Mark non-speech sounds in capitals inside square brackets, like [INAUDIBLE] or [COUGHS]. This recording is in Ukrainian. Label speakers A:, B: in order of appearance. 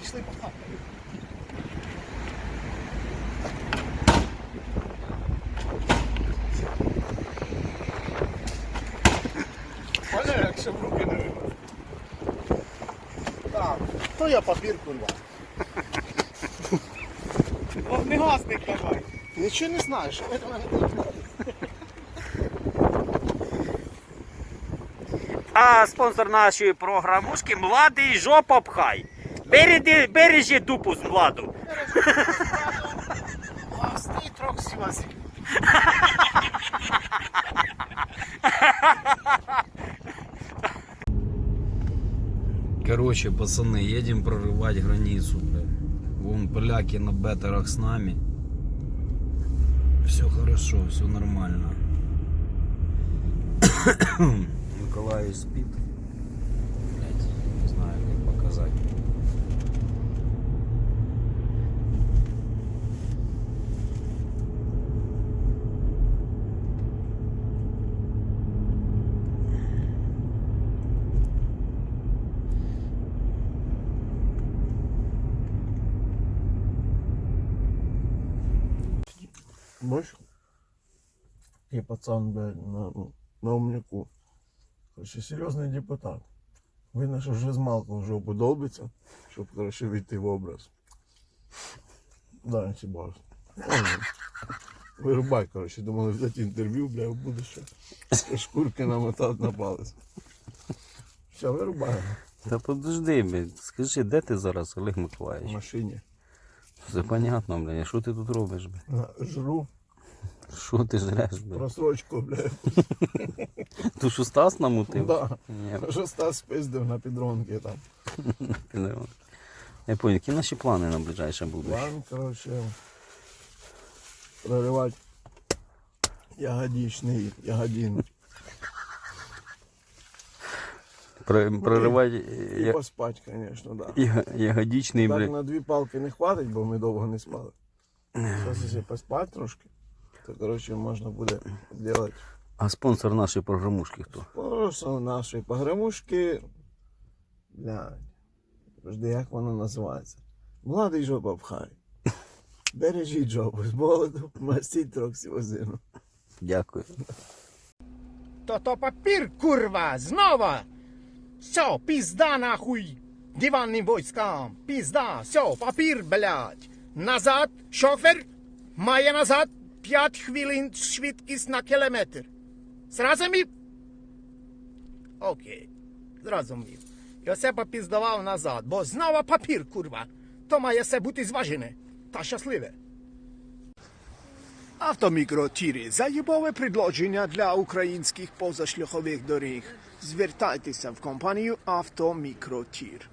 A: Пішли по пахати. Понял, якщо в руки не вибрати. Так, то я папір курва.
B: Вогнегасник давай.
A: Нічого не знаєш, що мене не знає.
C: А спонсор нашої програмушки Младий жопа пхай. Бережи, бережи дупу з владу.
A: А стій трохи сівазі.
D: Короче, пацаны, едем прорывать границу, бля. Вон поляки на бетерах с нами. Все хорошо, все нормально. [COUGHS] Николай спит. Блять, не знаю, как показать.
A: Бачиш? І пацан, блядь, на, на умняку. Короче, серйозний депутат. Видно, що вже з малку в жопу долбиться, щоб, короче, війти в образ. Да, бачу. Вирубай, короче, думали взяти інтерв'ю, бля, в будущее. Шкурки намотати на палець. Все, вирубаємо.
D: Та подожди, блядь, скажи, де ти зараз, Олег
A: В
D: Миколаївич?
A: машині.
D: Все понятно, блядь, що ти тут робиш, блядь?
A: Жру
D: Що ти жреш, блядь?
A: просрочку, бля. [LAUGHS]
D: Ту що Стас намутив?
A: Да.
D: Ні,
A: Що Стас спиздив на підронки там. [LAUGHS]
D: Я понял, які наші плани на ближайше будуть?
A: План, короче, проривати ягодичний, ягодин.
D: Проривати
A: І
D: я-
A: поспать, конечно, да.
D: яго- ягодичний,
A: Так
D: блядь.
A: на дві палки не хватить, бо ми довго не спали. Зараз якщо поспать трошки, то, короче, можна буде зробити
D: А спонсор нашої програмушки хто?
A: просто нашої погремушки. Блядь. Подожди, як воно називається? Младий жопа пхай. [LAUGHS] Бережіть жопу з молоду, мастіть трохи сівозину.
D: Дякую.
B: То то папір, курва, знову. Все, пізда нахуй. Диванним військам. Пізда, все, папір, блядь. Назад, шофер, має назад 5 хвилин швидкість на кілометр. Зрозумів? Окей, зрозумів. І оце попіздавав назад, бо знову папір, курва. То має все бути зважене та щасливе. Автомікротіри заєбове предложення для українських позашляхових доріг. Звертайтеся в компанію Автомікротір.